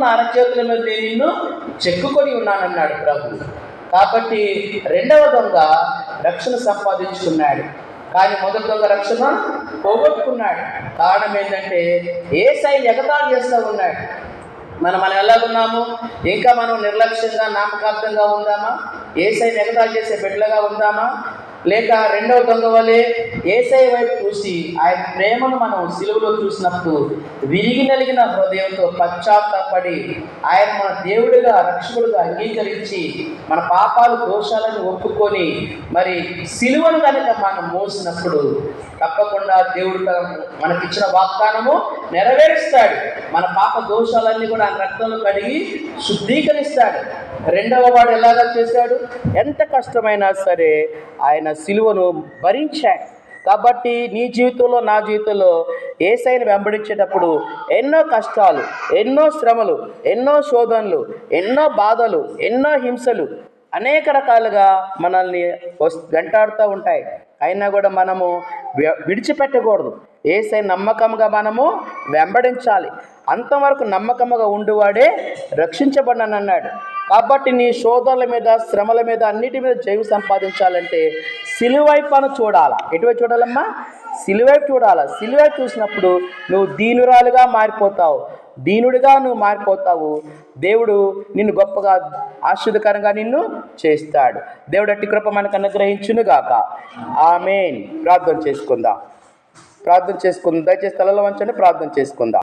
నా అరచేతుల మీద నిన్ను చెక్కుకొని ఉన్నానన్నాడు ప్రభు. కాబట్టి రెండవ దొంగ రక్షణ సంపాదించుకున్నాడు. కానీ మొదటి దొంగ రక్షణ పోగొట్టుకున్నాడు. కారణం ఏంటంటే ఏ సైన్ ఎగతాలు చేస్తూ ఉన్నాడు. మనం మనం ఎలాగున్నాము? ఇంకా మనం నిర్లక్ష్యంగా నామకార్థంగా ఉందామా? ఏసై ఎగతాలు చేసే బిడ్డలుగా ఉందామా? లేక రెండవ దొంగ వలె ఏసై వైపు చూసి ఆయన ప్రేమను మనం సిలువలో చూసినప్పుడు విరిగి నలిగిన హృదయంతో పశ్చాత్తాపడి ఆయన మన దేవుడిగా రక్షకుడుగా అంగీకరించి మన పాపాలు దోషాలను ఒప్పుకొని మరి సిలువను కనుక మనం మోసినప్పుడు తప్పకుండా దేవుడు మనకిచ్చిన వాగ్దానము నెరవేరుస్తాడు. మన పాప దోషాలన్నీ కూడా ఆయన రక్తంలో కడిగి శుద్ధీకరిస్తాడు. రెండవ వాడు ఎలాగా చేశాడు? ఎంత కష్టమైనా సరే ఆయన సిలువను భరించాడు కాబట్టి నీ జీవితంలో నా జీవితంలో ఏసైని వెంబడించేటప్పుడు ఎన్నో కష్టాలు ఎన్నో శ్రమలు ఎన్నో శోధనలు ఎన్నో బాధలు ఎన్నో హింసలు అనేక రకాలుగా మనల్ని వెంటాడుతూ ఉంటాయి. అయినా కూడా మనము విడిచిపెట్టకూడదు. ఏసై నమ్మకంగా మనము వెంబడించాలి. అంతవరకు నమ్మకంగా ఉండువాడే రక్షించబడినన్నాడు కాబట్టి నీ శోధనల మీద శ్రమల మీద అన్నిటి మీద జైవు సంపాదించాలంటే సిలువైపును చూడాలా. ఎటువైపు చూడాలమ్మా? సిలువైపు చూడాలా. సిలువైపు చూసినప్పుడు నువ్వు దీనురాలుగా మారిపోతావు. దీనుడిగా నువ్వు మారిపోతావు. దేవుడు నిన్ను గొప్పగా ఆశ్చర్యకరంగా నిన్ను చేస్తాడు. దేవుడు అట్టి కృప మనకు అనుగ్రహించును గాక ఆమెన్. ప్రార్థన చేసుకుందాం. ప్రార్థన చేసుకుందాం. దయచేసి తలలో వంచండి. ప్రార్థన చేసుకుందాం.